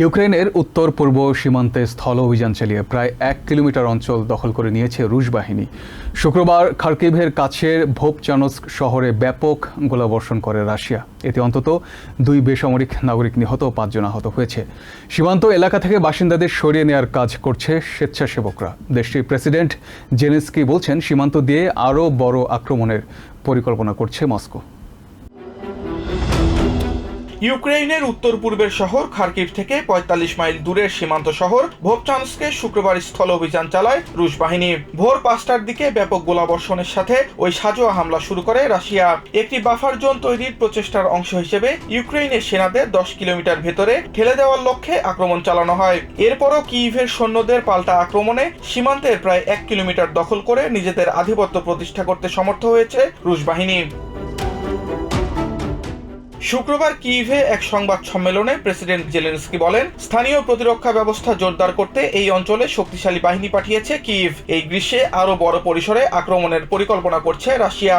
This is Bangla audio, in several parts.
ইউক্রেনের উত্তর পূর্ব সীমান্তে স্থল অভিযান চালিয়ে প্রায় এক কিলোমিটার অঞ্চল দখল করে নিয়েছে রুশ বাহিনী। শুক্রবার খার্কিভের কাছের ভোপচানস্ক শহরে ব্যাপক গোলাবর্ষণ করে রাশিয়া। এতে অন্তত দুই বেসামরিক নাগরিক নিহত পাঁচজন আহত হয়েছে। সীমান্ত এলাকা থেকে বাসিন্দাদের সরিয়ে নেওয়ার কাজ করছে স্বেচ্ছাসেবকরা। দেশটির প্রেসিডেন্ট জেনেস্কি বলছেন, সীমান্ত দিয়ে আরও বড় আক্রমণের পরিকল্পনা করছে মস্কো। ইউক্রেনের উত্তর পূর্বের শহর খার্কিভ থেকে ৪৫ মাইল দূরের সীমান্ত শহর ভোপচান্সকে শুক্রবার স্থল অভিযান চালায় রুশ বাহিনী। ভোর পাঁচটার দিকে ব্যাপক গোলাবর্ষণের সাথে ওই সাজোয়া হামলা শুরু করে রাশিয়া। একটি বাফার জোন তৈরির প্রচেষ্টার অংশ হিসেবে ইউক্রেনের সেনাদের দশ কিলোমিটার ভেতরে ঠেলে দেওয়ার লক্ষ্যে আক্রমণ চালানো হয়। এরপরও কিইভের সৈন্যদের পাল্টা আক্রমণে সীমান্তের প্রায় এক কিলোমিটার দখল করে নিজেদের আধিপত্য প্রতিষ্ঠা করতে সমর্থ হয়েছে রুশ বাহিনী। শুক্রবার কিভে এক সংবাদ সম্মেলনে প্রেসিডেন্ট জেলেনস্কি বলেন স্থানীয় প্রতিরক্ষা ব্যবস্থা জোরদার করতে এই অঞ্চলে শক্তিশালী বাহিনী পাঠিয়েছে কিভ এই গ্রীষ্মে আরও বড় পরিসরে আক্রমণের পরিকল্পনা করছে রাশিয়া।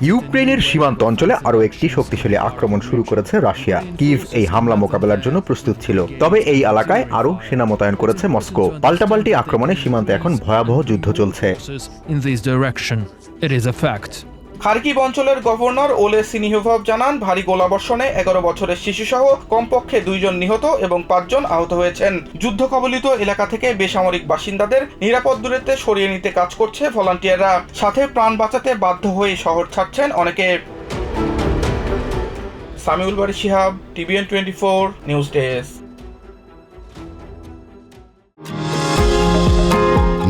ইউক্রেনের সীমান্ত অঞ্চলে আরও একটি শক্তিশালী আক্রমণ শুরু করেছে রাশিয়া। কিভ এই হামলা মোকাবেলার জন্য প্রস্তুত ছিল। তবে এই এলাকায় আরও সেনা মোতায়েন করেছে মস্কো। পাল্টাপাল্টি আক্রমণে সীমান্তে এখন ভয়াবহ যুদ্ধ চলছে। খার্কিভ অঞ্চলের গভর্নর ওলে সিনিহভভ জানান, ভারী গোলাবর্ষণে এগারো বছরের শিশুসহ কমপক্ষে দুইজন নিহত এবং পাঁচজন আহত হয়েছেন। যুদ্ধ কবলিত এলাকা থেকে বেসামরিক বাসিন্দাদের নিরাপদ দূরত্বে সরিয়ে নিতে কাজ করছে ভলান্টিয়াররা। সাথে প্রাণ বাঁচাতে বাধ্য হয়ে শহর ছাড়ছেন অনেকে। Samiul Bari Sihab TVN twenty four, news desk.